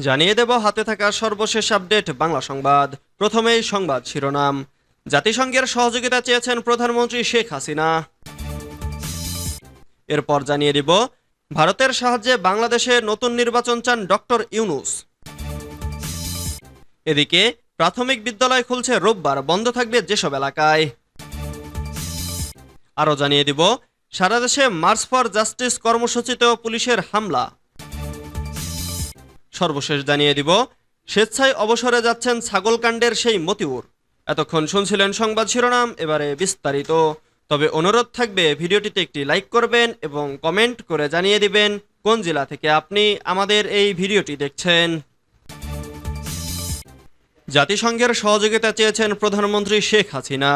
জানিয়ে দেব হাতে থাকা সর্বশেষ আপডেট বাংলা সংবাদ। প্রথমেই সংবাদ শিরোনাম। জাতিসংঘের সহযোগিতা চেয়েছেন প্রধানমন্ত্রী শেখ হাসিনা। এরপর জানিয়ে দিব, ভারতের সাহায্যে বাংলাদেশে নতুন নির্বাচন চান ডক্টর ইউনুস। এদিকে, প্রাথমিক বিদ্যালয় খুলছে রোববার, বন্ধ থাকবে যেসব এলাকায়। আরও জানিয়ে দিব, সারা দেশে মার্চ ফর জাস্টিস কর্মসূচিতেও পুলিশের হামলা। সর্বশেষ জানিয়ে দিব, স্বেচ্ছায় অবসরে যাচ্ছেন ছাগলকাণ্ডের সেই মতিউর। এতক্ষণ শুনছিলেন সংবাদ শিরোনাম, এবারে বিস্তারিত। তবে অনুরোধ থাকবে, ভিডিওটিতে একটি লাইক করবেন এবং কমেন্ট করে জানিয়ে দিবেন কোন জেলা থেকে আপনি আমাদের এই ভিডিওটি দেখছেন। জাতিসংঘের সহযোগিতা চেয়েছেন প্রধানমন্ত্রী শেখ হাসিনা।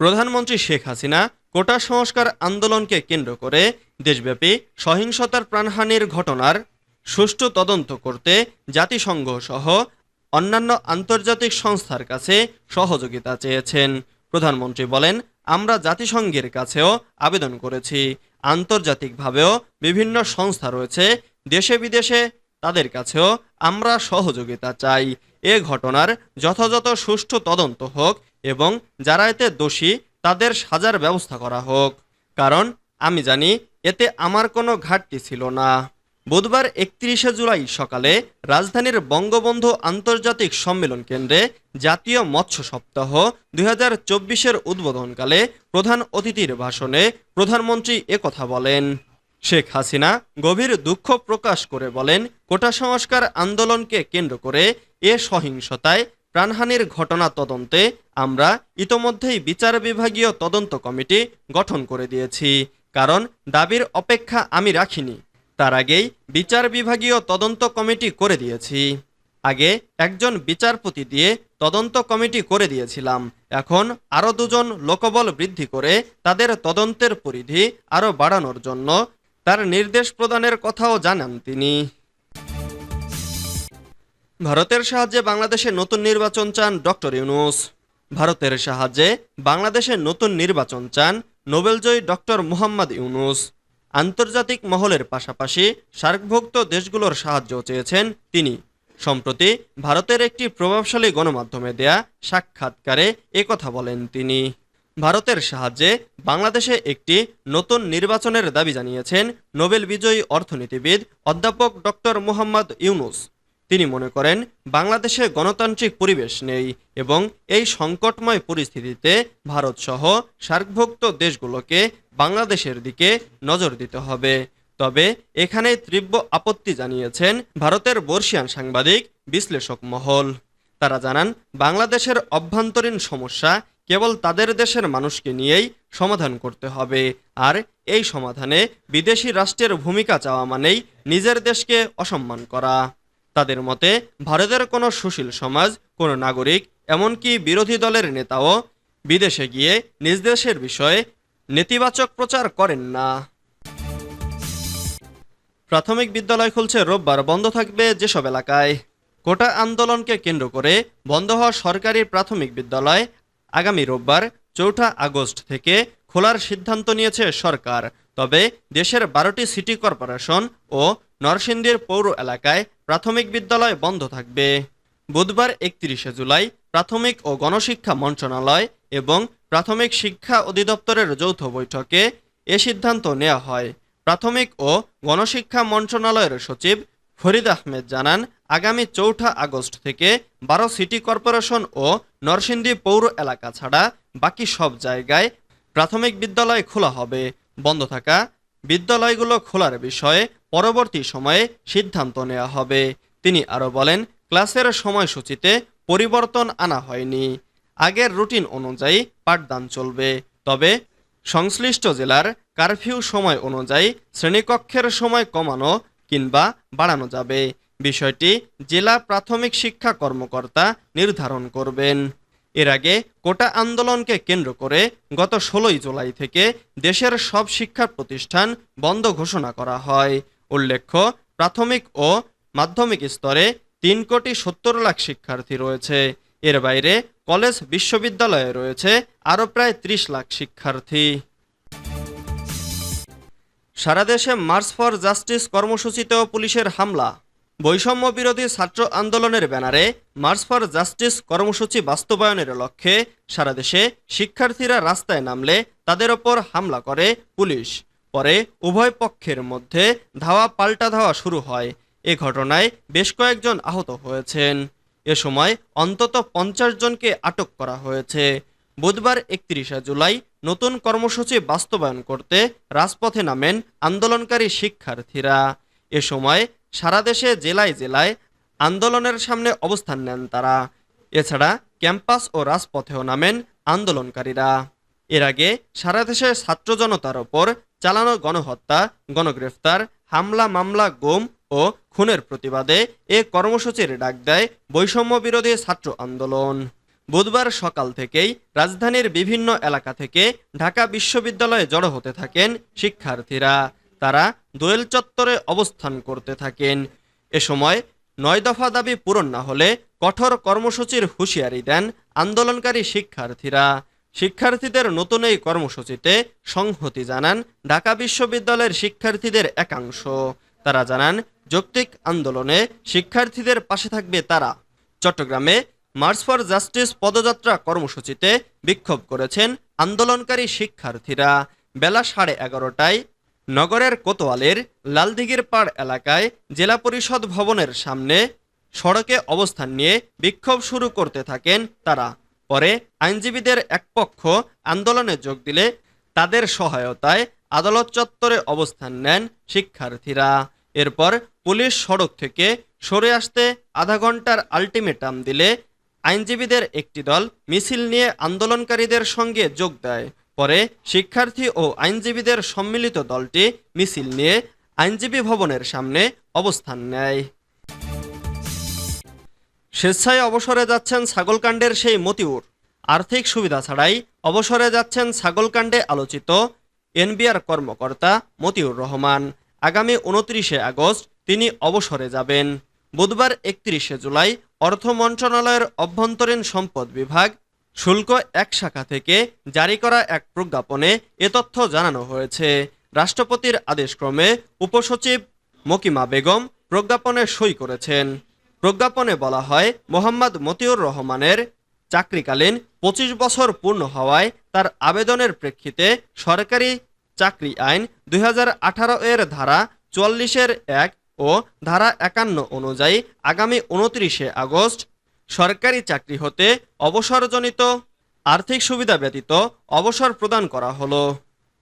প্রধানমন্ত্রী শেখ হাসিনা কোটা সংস্কার আন্দোলনকে কেন্দ্র করে দেশব্যাপী সহিংসতার প্রাণহানির ঘটনার সুষ্ঠু তদন্ত করতে জাতিসংঘ সহ অন্যান্য আন্তর্জাতিক সংস্থার কাছে সহযোগিতা চেয়েছেন। প্রধানমন্ত্রী বলেন, আমরা জাতিসংঘের কাছেও আবেদন করেছি। আন্তর্জাতিকভাবেও বিভিন্ন সংস্থা রয়েছে, দেশে বিদেশে তাদের কাছেও আমরা সহযোগিতা চাই। এ ঘটনার যথাযথ সুষ্ঠু তদন্ত হোক এবং যারা এতে দোষী, তাদের সাজার ব্যবস্থা করা হোক। কারণ, আমি জানি, এতে আমার কোনো ঘাটতি ছিল না। বুধবার একত্রিশে জুলাই সকালে রাজধানীর বঙ্গবন্ধু আন্তর্জাতিক সম্মেলন কেন্দ্রে জাতীয় মৎস্য সপ্তাহ দুই হাজার চব্বিশের উদ্বোধনকালে প্রধান অতিথির ভাষণে প্রধানমন্ত্রী একথা বলেন। শেখ হাসিনা গভীর দুঃখ প্রকাশ করে বলেন, কোটা সংস্কার আন্দোলনকে কেন্দ্র করে এ সহিংসতায় প্রাণহানির ঘটনা তদন্তে আমরা ইতোমধ্যেই বিচার বিভাগীয় তদন্ত কমিটি গঠন করে দিয়েছি। কারণ দাবির অপেক্ষা আমি রাখিনি। তার আগেই বিচার বিভাগীয় তদন্ত কমিটি করে দিয়েছি। আগে একজন বিচারপতি দিয়ে তদন্ত কমিটি করে দিয়েছিলাম। এখন আরও দুজন লোকবল বৃদ্ধি করে তাদের তদন্তের পরিধি আরও বাড়ানোর জন্য তার নির্দেশ প্রদানের কথাও জানান তিনি। ভারতের সাহায্যে বাংলাদেশে নতুন নির্বাচন চান ডক্টর ইউনুস। ভারতের সাহায্যে বাংলাদেশে নতুন নির্বাচন চান নোবেলজয়ী ডক্টর মুহাম্মদ ইউনুস। আন্তর্জাতিক মহলের পাশাপাশি সার্কভুক্ত দেশগুলোর সাহায্য চেয়েছেন তিনি। সম্প্রতি ভারতের একটি প্রভাবশালী গণমাধ্যমে দেয়া সাক্ষাৎকারে একথা বলেন তিনি। ভারতের সাহায্যে বাংলাদেশে একটি নতুন নির্বাচনের দাবি জানিয়েছেন নোবেল বিজয়ী অর্থনীতিবিদ অধ্যাপক ডক্টর মুহাম্মদ ইউনুস। তিনি মনে করেন, বাংলাদেশে গণতান্ত্রিক পরিবেশ নেই এবং এই সংকটময় পরিস্থিতিতে ভারত সহ সার্কভুক্ত দেশগুলোকে বাংলাদেশের দিকে নজর দিতে হবে। তবে এখানে তীব্র আপত্তি জানিয়েছেন ভারতের বর্ষিয়ান সাংবাদিক, বিশ্লেষক মহল। তারা জানান, বাংলাদেশের অভ্যন্তরীণ সমস্যা কেবল তাদের দেশের মানুষকে নিয়েই সমাধান করতে হবে। আর এই সমাধানে বিদেশি রাষ্ট্রের ভূমিকা চাওয়া মানেই নিজের দেশকে অসম্মান করা। তাদের মতে, ভারতের কোনো সুশীল সমাজ, কোনো নাগরিক, এমনকি বিরোধী দলের নেতাও বিদেশে গিয়ে নিজ দেশের বিষয়ে নেতিবাচক প্রচার করেন না। প্রাথমিক বিদ্যালয় খুলছে রোববার, বন্ধ থাকবে যেসব এলাকায়। কোটা আন্দোলনকে কেন্দ্র করে বন্ধ হওয়া সরকারি প্রাথমিক বিদ্যালয় আগামী রোববার, চৌঠা আগস্ট থেকে খোলার সিদ্ধান্ত নিয়েছে সরকার। তবে দেশের বারোটি সিটি কর্পোরেশন ও নরসিংদীর পৌর এলাকায় প্রাথমিক বিদ্যালয় বন্ধ থাকবে। বুধবার একত্রিশে জুলাই প্রাথমিক ও গণশিক্ষা মন্ত্রণালয় এবং প্রাথমিক শিক্ষা অধিদপ্তরের যৌথ বৈঠকে এ সিদ্ধান্ত নেওয়া হয়। প্রাথমিক ও গণশিক্ষা মন্ত্রণালয়ের সচিব ফরিদ আহমেদ জানান, আগামী চৌঠা আগস্ট থেকে বারো সিটি কর্পোরেশন ও নরসিংদী পৌর এলাকা ছাড়া বাকি সব জায়গায় প্রাথমিক বিদ্যালয় খোলা হবে। বন্ধ থাকা বিদ্যালয়গুলো খোলার বিষয়ে পরবর্তী সময়ে সিদ্ধান্ত নেওয়া হবে। তিনি আরও বলেন ক্লাসের সময়সূচিতে পরিবর্তন আনা হয়নি। আগের রুটিন অনুযায়ী পাঠদান চলবে। তবে সংশ্লিষ্ট জেলার কারফিউ সময় অনুযায়ী শ্রেণীকক্ষের সময় কমানো কিংবা বাড়ানো যাবে। বিষয়টি জেলা প্রাথমিক শিক্ষা কর্মকর্তা নির্ধারণ করবেন। এর আগে কোটা আন্দোলনকে কেন্দ্র করে গত ষোলোই জুলাই থেকে দেশের সব শিক্ষা প্রতিষ্ঠান বন্ধ ঘোষণা করা হয়। উল্লেখ্য, প্রাথমিক ও মাধ্যমিক স্তরে তিন কোটি সত্তর লাখ শিক্ষার্থী রয়েছে। এর বাইরে কলেজ, বিশ্ববিদ্যালয়ে রয়েছে আরও প্রায় ত্রিশ লাখ শিক্ষার্থী। সারা দেশে মার্চ ফর জাস্টিস কর্মসূচিতেও পুলিশের হামলা। বৈষম্য বিরোধী ছাত্র আন্দোলনের ব্যানারে মার্চ ফর জাস্টিস কর্মসূচি বাস্তবায়নের লক্ষ্যে সারা দেশে শিক্ষার্থীরা রাস্তায় নামলে তাদের ওপর হামলা করে পুলিশ। পরে উভয় পক্ষের মধ্যে ধাওয়া পাল্টা ধাওয়া শুরু হয়। এ ঘটনায় বেশ কয়েকজন আহত হয়েছেন। এ সময় অন্তত পঞ্চাশ জনকে আটক করা হয়েছে। বুধবার একত্রিশে জুলাই নতুন কর্মসূচি বাস্তবায়ন করতে রাজপথে নামেন আন্দোলনকারী শিক্ষার্থীরা। এ সময় সারা দেশে জেলায় জেলায় আন্দোলনের সামনে অবস্থান নেন তারা। এছাড়া ক্যাম্পাস ও রাজপথেও নামেন আন্দোলনকারীরা। এর আগে সারা দেশে ছাত্র জনতার ওপর চালানো গণহত্যা, গণগ্রেফতার, হামলা, মামলা, গুম ও খুনের প্রতিবাদে এ কর্মসূচির ডাক দেয় বৈষম্য বিরোধী ছাত্র আন্দোলন। বুধবার সকাল থেকেই রাজধানীর বিভিন্ন এলাকা থেকে ঢাকা বিশ্ববিদ্যালয়ে জড়ো হতে থাকেন শিক্ষার্থীরা। তারা দোয়েল চত্বরে অবস্থান করতে থাকেন। এ সময় নয় দফা দাবি পূরণ না হলে কঠোর কর্মসূচির হুঁশিয়ারি দেন আন্দোলনকারী শিক্ষার্থীরা। শিক্ষার্থীদের নতুন এই কর্মসূচিতে সংহতি জানান ঢাকা বিশ্ববিদ্যালয়ের শিক্ষার্থীদের একাংশ। তারা জানান, যৌক্তিক আন্দোলনে শিক্ষার্থীদের পাশে থাকবে তারা। চট্টগ্রামে মার্চ ফর জাস্টিস পদযাত্রা কর্মসূচিতে বিক্ষোভ করেছেন আন্দোলনকারী শিক্ষার্থীরা। বেলা সাড়ে এগারোটায় নগরের কোতোয়ালের লালদিঘির পাড় এলাকায় জেলা পরিষদ ভবনের সামনে সড়কে অবস্থান নিয়ে বিক্ষোভ শুরু করতে থাকেন তারা। পরে আইনজীবীদের এক পক্ষ আন্দোলনে যোগ দিলে তাদের সহায়তায় আদালত চত্বরে অবস্থান নেন শিক্ষার্থীরা। এরপর পুলিশ সড়ক থেকে সরে আসতে আধা ঘণ্টার আলটিমেটাম দিলে আইনজীবীদের একটি দল মিছিল নিয়ে আন্দোলনকারীদের সঙ্গে যোগ দেয়। পরে শিক্ষার্থী ও আইনজীবীদের সম্মিলিত দলটি মিছিল নিয়ে আইনজীবী ভবনের সামনে অবস্থান নেয়। স্বেচ্ছায় অবসরে যাচ্ছেন ছাগলকাণ্ডের সেই মতিউর। আর্থিক সুবিধা ছাড়াই অবসরে যাচ্ছেন ছাগলকাণ্ডে আলোচিত এনবিআর কর্মকর্তা মতিউর রহমান। আগামী উনত্রিশে আগস্ট তিনি অবসরে যাবেন। বুধবার একত্রিশে জুলাই অর্থ মন্ত্রণালয়ের অভ্যন্তরীণ সম্পদ বিভাগ শুল্ক এক শাখা থেকে জারি করা এক প্রজ্ঞাপনে এ তথ্য জানানো হয়েছে। রাষ্ট্রপতির আদেশক্রমে উপসচিব মকিমা বেগম প্রজ্ঞাপনে সই করেছেন। প্রজ্ঞাপনে বলা হয়, মোহাম্মদ মতিউর রহমানের চাকরিকালীন পঁচিশ বছর পূর্ণ হওয়ায় তার আবেদনের প্রেক্ষিতে সরকারি চাকরি আইন দু হাজার আঠারো এর ধারা চুয়াল্লিশের এক ও ধারা একান্ন অনুযায়ী আগামী উনত্রিশে আগস্ট সরকারি চাকরি হতে অবসরজনিত আর্থিক সুবিধা ব্যতীত অবসর প্রদান করা হলো।